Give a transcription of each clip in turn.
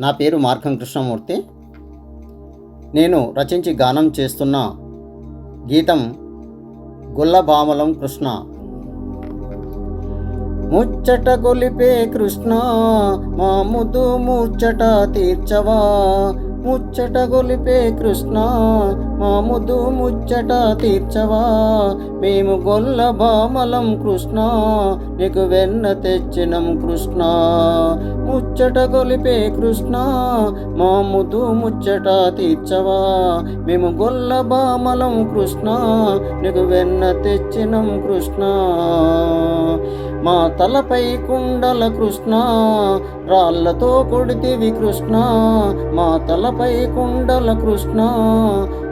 నా పేరు మార్కం కృష్ణమూర్తి. నేను రచించి గానం చేస్తున్న గీతం గుల్లభామలం కృష్ణ. ముచ్చట గొలిపే కృష్ణ మా ముదు ముచ్చట తీర్చవా? ముచ్చట గొలిపే కృష్ణ మా ముదు ముచ్చట తీర్చవా? మేము గొల్ల బామలం కృష్ణ నీకు వెన్న తెచ్చినం కృష్ణ. ముచ్చట గొలిపే కృష్ణ మా ముదు ముచ్చట తీర్చవా? మేము గొల్ల బామలం కృష్ణ నీకు వెన్న తెచ్చినం కృష్ణ. మా తలపై కుండల కృష్ణ రాళ్ళతో కొడితివి కృష్ణ. మా తలపై కుండల కృష్ణ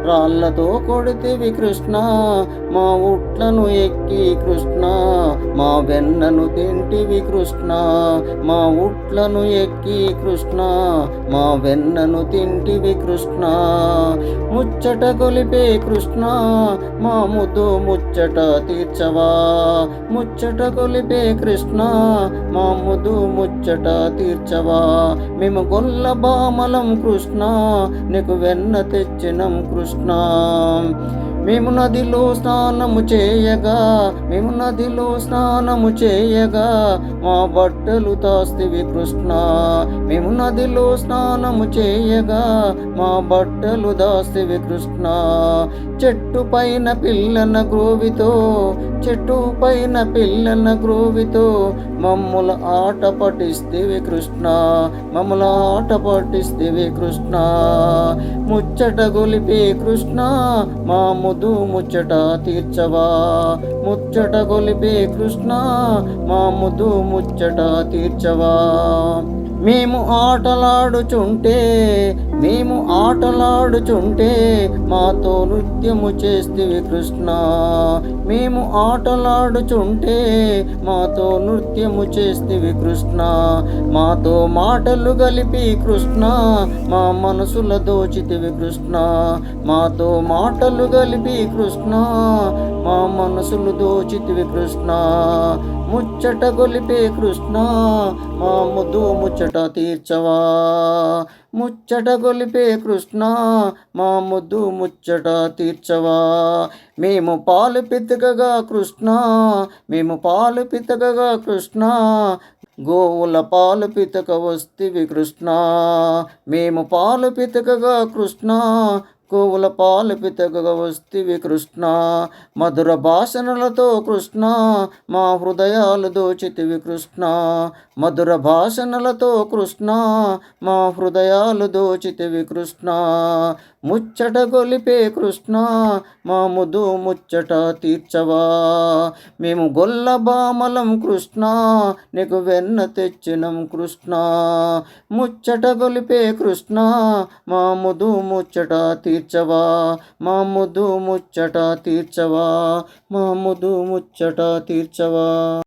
రాళ్ళతో కొడితివి కృష్ణ మా ఉట్లను ఎక్కి కృష్ణ మా వెన్నను తింటివి కృష్ణ మా ఉట్లను ఎక్కి కృష్ణ మా వెన్నను తింటివి కృష్ణ. ముచ్చట కొలిపే కృష్ణ మా ముద్దు ముచ్చట తీర్చవా? ముచ్చట కొలిపే కృష్ణ మా ముదు ముచ్చట తీర్చవా? మేము గొల్ల బామలం కృష్ణ నీకు వెన్న తెచ్చినం కృష్ణ. कृष्ण మేము నదిలో స్నానము చేయగా మేము నదిలో స్నానము చేయగా మా బట్టలు తాస్తివి కృష్ణ. మేము నదిలో స్నానము చేయగా మా బట్టలు దాస్తివి కృష్ణ. చెట్టు పైన పిల్లన గ్రోవితో చెట్టు పైన పిల్లన గ్రోవితో మమ్ముల ఆట పట్టిస్తేవి కృష్ణ. మమ్ముల ఆట పట్టిస్తేవి కృష్ణ. ముచ్చట గొలిపే కృష్ణ మాము ముదు ముచ్చట తీర్చవా? ముచ్చట గొలిపే కృష్ణ మా ముదు ముచ్చట తీర్చవా? మేము ఆటలాడుచుంటే మేము ఆటలాడుచుంటే మాతో నృత్యము చేస్తే కృష్ణ. మేము ఆటలాడుచుంటే మాతో నృత్యము చేస్తేవి కృష్ణ. మాతో మాటలు కలిపి కృష్ణ మా మనసుల దోచితివి కృష్ణ. మాతో మాటలు కలిపి కృష్ణ మా మనసులు దోచితివి కృష్ణ. ముచ్చట గొలిపే కృష్ణ మా ముద్దు ముచ్చట తీర్చవా. ముచ్చట గొలిపే కృష్ణ మా ముద్దు ముచ్చట తీర్చవా. మేము పాలు పితకగా కృష్ణ మేము పాలు పితకగా కృష్ణ. గోవుల పాలు పితక వస్తివి కృష్ణ మేము పాలు పితకగా కృష్ణ. కోవుల పాలు పితకగా వస్తివి కృష్ణ మధుర భాషణలతో కృష్ణ. మా హృదయాలు దోచితివి కృష్ణ మధుర భాషణలతో కృష్ణ. మా హృదయాలు దోచితివి కృష్ణ ముచ్చట గొలిపే కృష్ణ. మా ముదు ముచ్చట తీర్చవా. మేము గొల్ల బామలం కృష్ణ. నీకు వెన్న తెచ్చినం కృష్ణ. ముచ్చట గొలిపే కృష్ణ. మా ముదు ముచ్చట తీర్చవా? మా ముదు ముచ్చట తీర్చవా? మా ముదు ముచ్చట తీర్చవా?